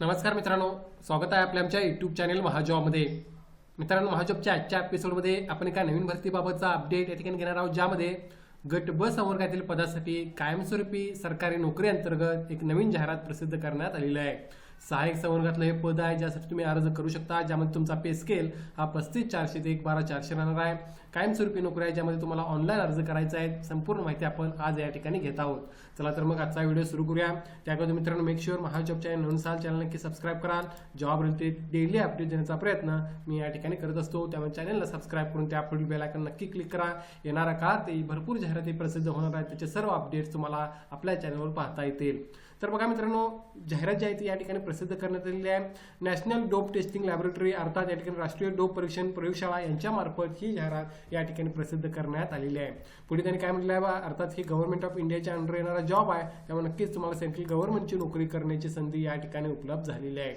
नमस्कार मित्रांनो स्वागत आहे आपल्या आमच्या युट्यूब चॅनल महाजॉबमध्ये मित्रांनो महाजॉबच्या आजच्या एपिसोडमध्ये आपण एका नवीन भरतीबाबतचा अपडेट या ठिकाणी घेणार आहोत ज्यामध्ये गट ब संवर्गातील पदासाठी कायमस्वरूपी सरकारी नोकरी अंतर्गत एक नवीन जाहिरात प्रसिद्ध करण्यात आलेली आहे. सहाय्यक संवर्गातलं हे पद आहे ज्यासाठी तुम्ही अर्ज करू शकता ज्यामध्ये तुमचा पे स्केल हा पस्तीस चारशे ते एक बारा चारशे राहणार आहे. कायमस्वरूपी नोकरी आहे ज्यामध्ये तुम्हाला ऑनलाईन अर्ज करायचा आहे संपूर्ण माहिती आपण आज या ठिकाणी घेत आहोत. चला तर मग आजचा व्हिडिओ सुरू करूया. त्यामध्ये मित्रांनो मेक शुअर महाजॉब चॅनल नवीन साल चॅनल नक्की सबस्क्राईब कराल. जॉब रिलेटेड डेली अपडेट देण्याचा प्रयत्न मी या ठिकाणी करत असतो. त्यामुळे चॅनलला सबस्क्राईब करून त्या पुढील बेलायकन नक्की क्लिक करा. येणारा काळातही भरपूर जाहिराती प्रसिद्ध होणार आहेत. त्याचे सर्व अपडेट्स तुम्हाला आपल्या चॅनलवर पाहता येतील. तर बघा मित्रांनो जाहिरात जी आहे ती या ठिकाणी प्रसिद्ध करण्यात आलेली आहे. नॅशनल डोप टेस्टिंग लॅबोरेटरी अर्थात या ठिकाणी राष्ट्रीय डोप परीक्षण प्रयोगशाळा यांच्यामार्फत ही जाहिरात या ठिकाणी प्रसिद्ध करण्यात आलेली आहे. पुढे त्यांनी काय म्हटलं आहे बा अर्थात ही गव्हर्नमेंट ऑफ इंडियाच्या अंडर येणारा जॉब आहे. त्यामुळे नक्कीच तुम्हाला सेंट्रल गव्हर्नमेंटची नोकरी करण्याची संधी या ठिकाणी उपलब्ध झालेली आहे.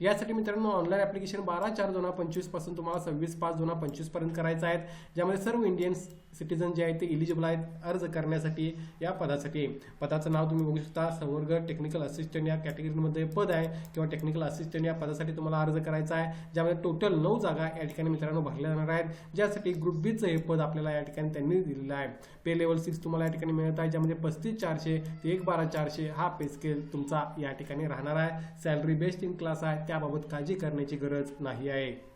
यासाठी मित्रांनो ऑनलाईन ऍप्लिकेशन बारा चार दोन हजार पंचवीसपासून तुम्हाला सव्वीस पाच दोन हजार पंचवीसपर्यंत करायचं आहे. ज्यामध्ये सर्व इंडियन्स सिटीजन जे आहेत ते इलिजिबल आहेत अर्ज करण्यासाठी या पदासाठी. पदाचं नाव तुम्ही बघू शकता. संवर्ग टेक्निकल असिस्टंट या कॅटेगरीमध्ये पद आहे किंवा टेक्निकल असिस्टंट या पदासाठी तुम्हाला अर्ज करायचा आहे. ज्यामध्ये टोटल नऊ जागा या ठिकाणी मित्रांनो भरल्या जाणार आहेत. ज्यासाठी ग्रुप बीचं हे पद आपल्याला या ठिकाणी त्यांनी दिलेलं आहे. पे लेवल सिक्स तुम्हाला या ठिकाणी मिळत आहे. ज्यामध्ये पस्तीस चारशे ते एक बारा चारशे हा पे स्केल तुमचा या ठिकाणी राहणार आहे. सॅलरी बेस्ट इन क्लास आहे. त्याबाबत काळजी करण्याची गरज नाही आहे.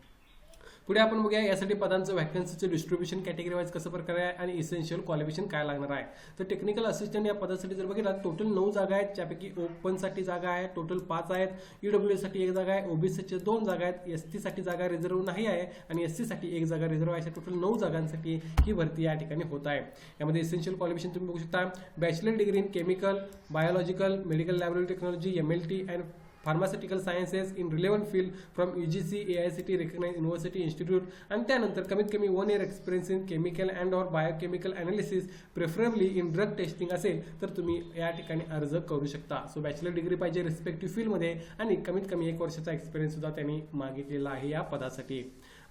पुढे आपण बघूया यासाठी पदांचं व्हॅकन्सीचं डिस्ट्रीब्युशन कॅटेगरी वाईज कसं प्रकारे आहे आणि इसेन्शियल क्वालिफिकेशन काय लागणार आहे. तर टेक्निकल असिस्टंट या पदासाठी जर बघितलं टोटल नऊ जागा आहेत त्यापैकी ओपनसाठी जागा आहे टोटल पाच आहेत. ईडब्ल्यू साठी एक जागा आहे ओबीसीचे दोन जागा आहेत एससाठी जागा रिझर्व्ह नाही आहे आणि एससाठी एक जागा रिझर्व्ह आहे. अशा टोटल नऊ जागांसाठी ही भरती या ठिकाणी होत आहे. यामध्ये इसेन्शियल क्वालिफिकेशन तुम्ही बघू शकता. Bachelor degree in chemical biological medical laboratory technology M L T and pharmaceutical sciences in relevant field from U G C A I C T recognise university institute आणि त्यानंतर कमीत कमी one year experience in chemical and or biochemical analysis preferably in drug testing असेल तर तुम्ही या ठिकाणी अर्ज करू शकता. सो बॅचलर डिग्री पाहिजे रिस्पेक्टिव्ह फील्डमध्ये आणि कमीत कमी एक वर्षाचा एक्सपिरियन्स सुद्धा त्यांनी मागितलेला आहे या पदासाठी.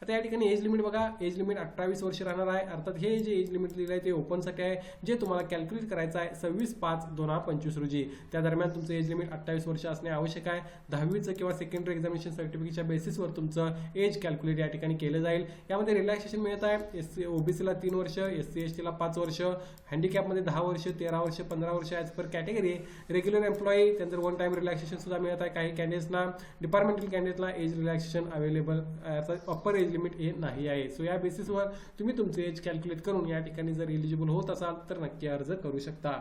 आता या ठिकाणी एज लिमिट बघा. एज लिमिट अठ्ठावीस वर्ष राहणार आहे. अर्थात हे जे एज लिमिट लिहिलं आहे ते ओपनसाठी आहे. जे तुम्हाला कॅल्क्युलेट करायचं आहे सव्वीस पाच दोन हजार पंचवीस रोजी. त्या दरम्यान तुमचं एज लिमिट अठ्ठावीस वर्ष असणे आवश्यक आहे. दहावीचं किंवा सेकंडरी एक्झामिनेशन सर्टिफिकेटच्या बेसिसवर तुमचं एज कॅल्क्युलेट या ठिकाणी केलं जाईल. यामध्ये रिलॅक्सेशन मिळत आहे. एस सी ओबीसीला तीन वर्ष एस सी एस टीला पाच वर्ष. हँडिकॅपमध्ये दहा वर्ष तेरा वर्ष पंधरा वर्ष as per category regular employee त्यांचं वन टाईम रिलॅक्सेशन सुद्धा मिळत आहे. काही कॅन्डिडेट्सना departmental कॅन्डिडेटला age relaxation available upper age limit हे नाही आहे. सो या बेसिसवर तुम्ही तुमचे एज कॅल्क्युलेट करून या ठिकाणी जर एलिजिबल होत असाल तर नक्की अर्ज करू शकता.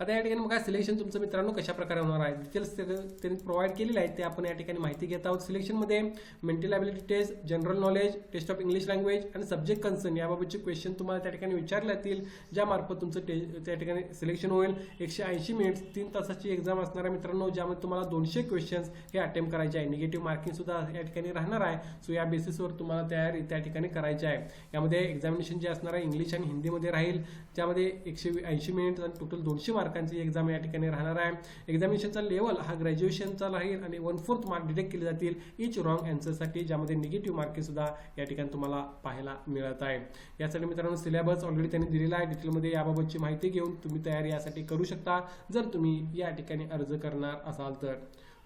आता या ठिकाणी बघा सिलेक्शन तुमचं मित्रांनो कशा प्रकारे होणार आहे? डिटेल्स त्यांनी प्रोव्हाइड केलेले आहेत ते आपण या ठिकाणी माहिती घेत आहोत. सिलेक्शनमध्ये mental ability test general knowledge test of English language आणि सब्जेक्ट कन्सर्न याबाबतचे क्वेश्चन तुम्हाला त्या ठिकाणी विचारले जातील ज्यामार्फत तुमचं टे त्या ठिकाणी सिलेक्शन होईल. एकशे ऐंशी मिनिट्स तीन तासाची एक्झाम असणार आहे मित्रांनो ज्यामध्ये तुम्हाला दोनशे क्वेश्चन्स हे अटेम्प्ट करायचे आहे. निगेटिव्ह मार्किंग सुद्धा या ठिकाणी राहणार आहे. सो या बेसिसवर तुम्हाला तयारी त्या ठिकाणी करायची आहे. यामध्ये एक्झामिनेशन जे असणार आहे इंग्लिश आणि हिंदीमध्ये राहील. त्यामध्ये एकशे ऐंशी मिनिट आणि टोटल दोनशे मार्कांची एक्झाम या ठिकाणी राहणार आहे. एक्झामिनेशनचा लेवल हा ग्रॅज्युएशनचा राहील आणि वन फोर्थ मार्क डिटेक्ट केले जातील इच रॉंग अँसरसाठी ज्यामध्ये निगेटिव्ह मार्किंग सुद्धा या ठिकाणी तुम्हाला पाहायला मिळत आहे. यासाठी मित्रांनो सिलेबस ऑलरेडी त्यांनी दिलेला आहे. डिटेलमध्ये याबाबतची माहिती घेऊन तुम्ही तयारी यासाठी करू शकता जर तुम्ही या ठिकाणी अर्ज करणार असाल तर.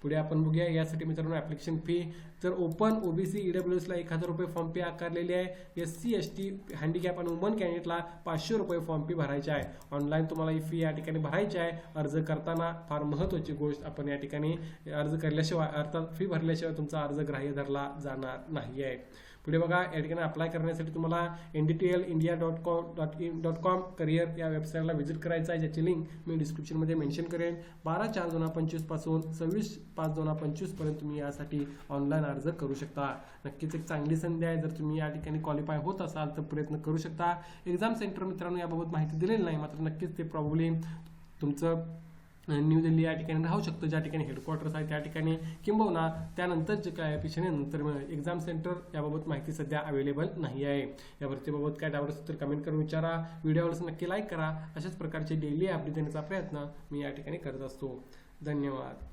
पुढे आपण बघूया. यासाठी मित्रांनो ऍप्लिकेशन फी तर ओपन ओबीसी ईडब्ल्यूएसला एक हजार रुपये फॉर्म फी आकारलेली आहे. S C S T handicap आणि वुमन कॅन्डिडेटला पाचशे रुपये फॉर्म फी भरायची आहे. ऑनलाईन तुम्हाला ही फी या ठिकाणी भरायची आहे. अर्ज करताना फार महत्त्वाची गोष्ट आपण या ठिकाणी अर्ज केल्याशिवाय अर्थात फी भरल्याशिवाय तुमचा अर्ज ग्राह्य धरला जाणार नाही आहे पुढे बघा या ठिकाणी अप्लाय करण्यासाठी तुम्हाला N D T L India dot com dot in dot com career या वेबसाईटला व्हिजिट करायचं आहे. ज्याची लिंक मी डिस्क्रिप्शनमध्ये मेन्शन करेन. बारा चार दोन हजार पंचवीसपासून सव्वीस पाच दोन हजार पंचवीसपर्यंत तुम्ही यासाठी ऑनलाईन अर्ज करू शकता. नक्कीच एक चांगली संधी आहे. जर तुम्ही या ठिकाणी क्वालिफाय होत असाल तर प्रयत्न करू शकता. एक्झाम सेंटर मित्रांनो याबाबत माहिती दिलेली नाही. मात्र नक्कीच ते प्रॉब्लेम तुमचं न्यू दिल्ली या ठिकाणी राहू शकतो ज्या ठिकाणी हेडक्वार्टर्स आहे त्या ठिकाणी किंबहुना त्यानंतर जे काय पिछणे नंतर एक्झाम सेंटर याबाबत माहिती सध्या अवेलेबल नाही आहे. या भरतीबाबत काय डाऊट असेल तर कमेंट करून विचारा. व्हिडिओवर नक्की लाईक करा. अशाच प्रकारचे डेली अपडेट देण्याचा प्रयत्न मी या ठिकाणी करत असतो. धन्यवाद.